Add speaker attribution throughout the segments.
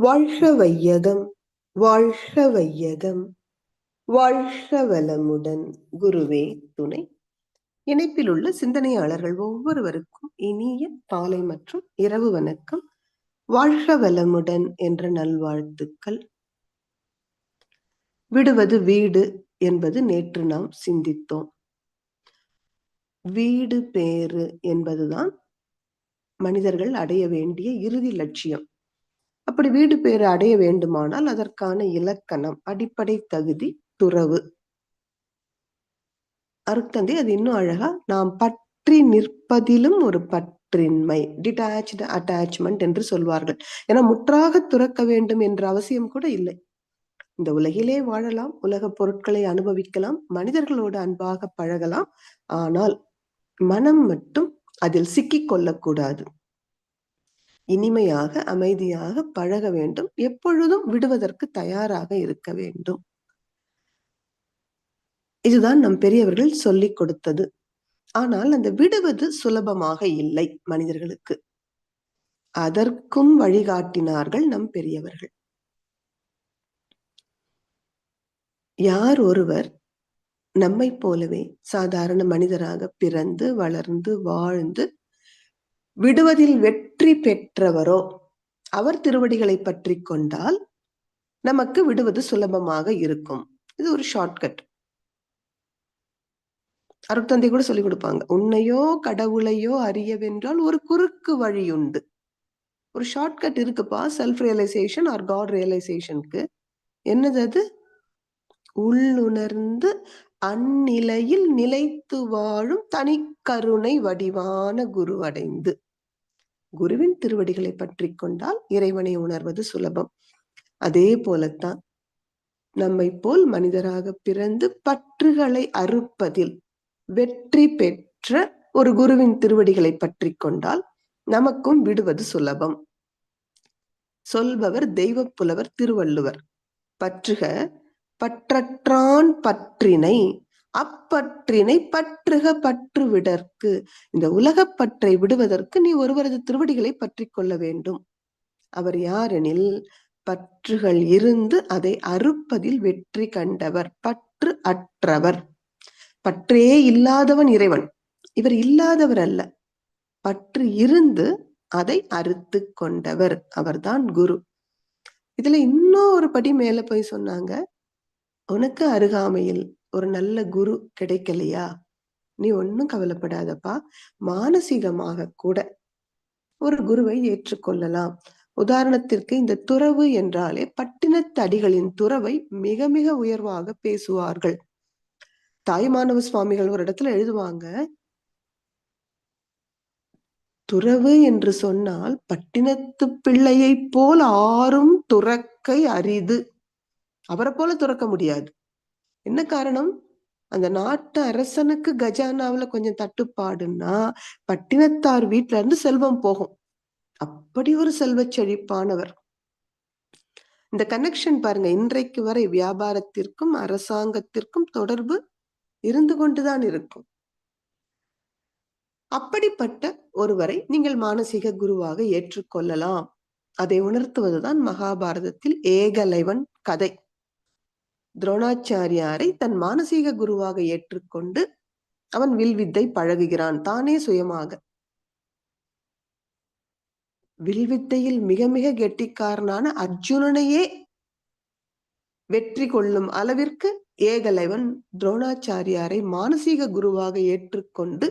Speaker 1: வாழ்க வையகம் வாழ்க வையகம் வாழ்க வளமுடன் குருவே துணை. இணைப்பில் உள்ள சிந்தனையாளர்கள் ஒவ்வொருவருக்கும் இனிய காலை மற்றும் இரவு வணக்கம். வாழ்க வளமுடன் என்ற நல்வாழ்த்துக்கள். விடுவது வீடு என்பது நேற்று நாம் சிந்தித்தோம். வீடு பேறு என்பதுதான் மனிதர்கள் அடைய வேண்டிய இறுதி லட்சியம். அப்படி வீடு பேறு அடைய வேண்டுமானால் அதற்கான இலக்கணம் அடிப்படை தகுதி துறவு. அருத்தந்தை அது இன்னும் அழகா நாம் பற்றி நிற்பதிலும் ஒரு பற்றின்மை டிட்டாச்சு அட்டாச்மெண்ட் என்று சொல்வார்கள். ஏன்னா முற்றாக துறக்க வேண்டும் என்ற அவசியம் கூட இல்லை. இந்த உலகிலே வாழலாம் உலக பொருட்களை அனுபவிக்கலாம் மனிதர்களோடு அன்பாக பழகலாம் ஆனால் மனம் மட்டும் அதில் சிக்கிக் கொள்ளக்கூடாது. இனிமையாக அமைதியாக பழக வேண்டும். எப்பொழுதும் விடுவதற்கு தயாராக இருக்க வேண்டும். இதுதான் நம் பெரியவர்கள் சொல்லிக் கொடுத்தது. ஆனால் அந்த விடுவது சுலபமாக இல்லை மனிதர்களுக்கு. அதற்கும் வழிகாட்டினார்கள் நம் பெரியவர்கள். யார் ஒருவர் நம்மை போலவே சாதாரண மனிதராக பிறந்து வளர்ந்து வாழ்ந்து விடுவதில் வெற்றி பெற்றவரோ அவர் திருவடிகளை பற்றி கொண்டால் நமக்கு விடுவது சுலபமாக இருக்கும். இது ஒரு ஷார்ட்கட் அருட்தந்தை கூட சொல்லிக் கொடுப்பாங்க. உன்னையோ கடவுளையோ அறியவென்றால் ஒரு குறுக்கு வழி உண்டு. ஒரு ஷார்ட்கட் இருக்குப்பா. செல்ஃப் ரியலைசேஷன் ஆர் காட் ரியலைசேஷனுக்கு என்னது அது? உள்ளுணர்ந்து அந்நிலையில் நிலைத்து வாழும் தனிக்கருணை வடிவான குருவடைந்து. குருவின் திருவடிகளை பற்றி கொண்டால் இறைவனை உணர்வது சுலபம். அதே போலத்தான் நம்மை போல் மனிதராக பிறந்து பற்றுகளை அறுப்பதில் வெற்றி பெற்ற ஒரு குருவின் திருவடிகளை பற்றி கொண்டால் நமக்கும் விடுவது சுலபம். சொல்பவர் தெய்வ புலவர் திருவள்ளுவர். பற்றுக பற்றற்றான் பற்றினை அப்பற்றினை பற்றுக பற்று விடற்கு இந்த உலகப்பற்றை விடுவதற்கு நீ ஒருவரது திருவடிகளை பற்றி கொள்ள வேண்டும். அவர் யாரெனில் பற்றுகள் இருந்து அதை அறுப்பதில் வெற்றி கண்டவர் பற்று அற்றவர். பற்றே இல்லாதவன் இறைவன். இவர் இல்லாதவர் அல்ல. பற்று இருந்து அதை அறுத்து கொண்டவர். அவர்தான் குரு. இதுல இன்னும் ஒரு படி மேல போய் சொன்னாங்க உனக்கு அருகாமையில் ஒரு நல்ல குரு கிடைக்கலையா? நீ ஒன்னும் கவலைப்படாதப்பா. மானசீகமாக கூட ஒரு குருவை ஏற்றுக்கொள்ளலாம். உதாரணத்திற்கு இந்த துறவு என்றாலே பட்டினத்தடிகளின் துறவை மிக மிக உயர்வாக பேசுவார்கள். தாய்மானவ சுவாமிகள் ஒரு இடத்துல எழுதுவாங்க துறவு என்று சொன்னால் பட்டினத்து பிள்ளையை போல் ஆறும் துறக்கை அரிது. அவரை போல துறக்க முடியாது. என்ன காரணம்? அந்த நாட்டு அரசனுக்கு கஜானாவில கொஞ்சம் தட்டுப்பாடுன்னா பட்டினத்தார் வீட்டுல இருந்து செல்வம் போகும். அப்படி ஒரு செல்வ செழிப்பானவர். இந்த கனெக்ஷன் பாருங்க இன்றைக்கு வரை வியாபாரத்திற்கும் அரசாங்கத்திற்கும் தொடர்பு இருந்து கொண்டுதான் இருக்கும். அப்படிப்பட்ட ஒருவரை நீங்கள் மானசீக குருவாக ஏற்றுக்கொள்ளலாம். அதை உணர்த்துவதுதான் மகாபாரதத்தில் ஏகலைவன் கதை. துரோணாச்சாரியாரை தன் மானசீக குருவாக ஏற்றுக்கொண்டு அவன் வில்வித்தை பழகுகிறான். தானே சுயமாக. வில்வித்தையில் மிக மிக கெட்டிக்காரனான அர்ஜுனனையே வெற்றி கொள்ளும் அளவிற்கு ஏகலைவன் துரோணாச்சாரியாரை மானசீக குருவாக ஏற்றுக்கொண்டு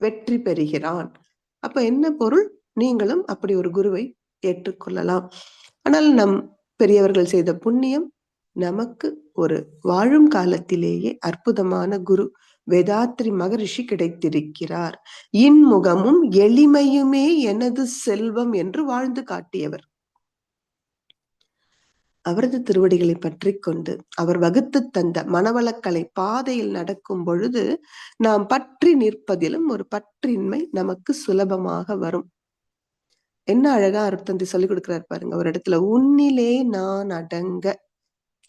Speaker 1: வெற்றி பெறுகிறான். அப்ப என்ன பொருள்? நீங்களும் அப்படி ஒரு குருவை ஏற்றுக்கொள்ளலாம். ஆனால் நம் பெரியவர்கள் செய்த புண்ணியம் நமக்கு ஒரு வாழும் காலத்திலேயே அற்புதமான குரு வேதாத்ரி மகரிஷி கிடைத்திருக்கிறார். இன்முகமும் எளிமையுமே எனது செல்வம் என்று வாழ்ந்து காட்டியவர். அவரது திருவடிகளை பற்றி கொண்டு அவர் வகுத்து தந்த மனவளக்கலை பாதையில் நடக்கும் பொழுது நாம் பற்றி நிற்பதிலும் ஒரு பற்றின்மை நமக்கு சுலபமாக வரும். என்ன அழகா அருத்தந்தி சொல்லிக் கொடுக்கிறார் பாருங்க. ஒரு இடத்துல உன்னிலே நான் அடங்க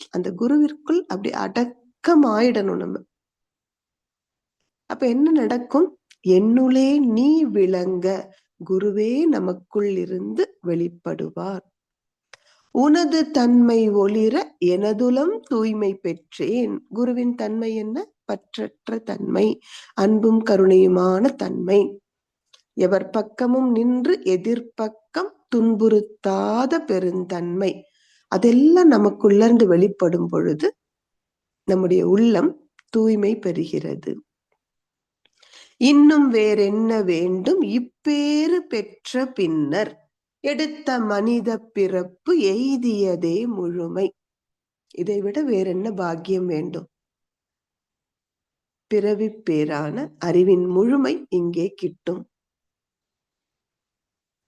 Speaker 1: அந்த குருவிற்குள் அப்படி அடக்கம் ஆயிடணும் நம்ம. அப்ப என்ன நடக்கும்? என்னுளே நீ விளங்க குருவே நமக்குள் இருந்து வெளிப்படுவார். உனது தன்மை ஒளிர எனதுலம் தூய்மை பெற்றேன். குருவின் தன்மை என்ன? பற்றற்ற தன்மை அன்பும் கருணையுமான தன்மை. எவர் பக்கமும் நின்று எதிர்ப்பக்கம் துன்புறுத்தாத பெருந்தன்மை. அதெல்லாம் நமக்குள்ளர்ந்து வெளிப்படும் பொழுது நம்முடைய உள்ளம் தூய்மை பெறுகிறது. இன்னும் வேறென்ன வேண்டும்? இப்பேறு பெற்ற பின்னர் எடுத்த மனித பிறப்பு எய்தியதே முழுமை. இதை விட வேறென்ன பாக்கியம் வேண்டும்? பிறவி பேரான அறிவின் முழுமை இங்கே கிட்டும்.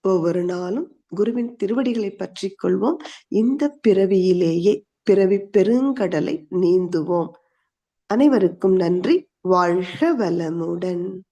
Speaker 1: ஒவ்வொரு நாளும் குருவின் திருவடிகளை பற்றி கொள்வோம். இந்த பிறவியிலேயே பிறவி பெருங்கடலை நீந்துவோம். அனைவருக்கும் நன்றி. வாழ்க வளமுடன்.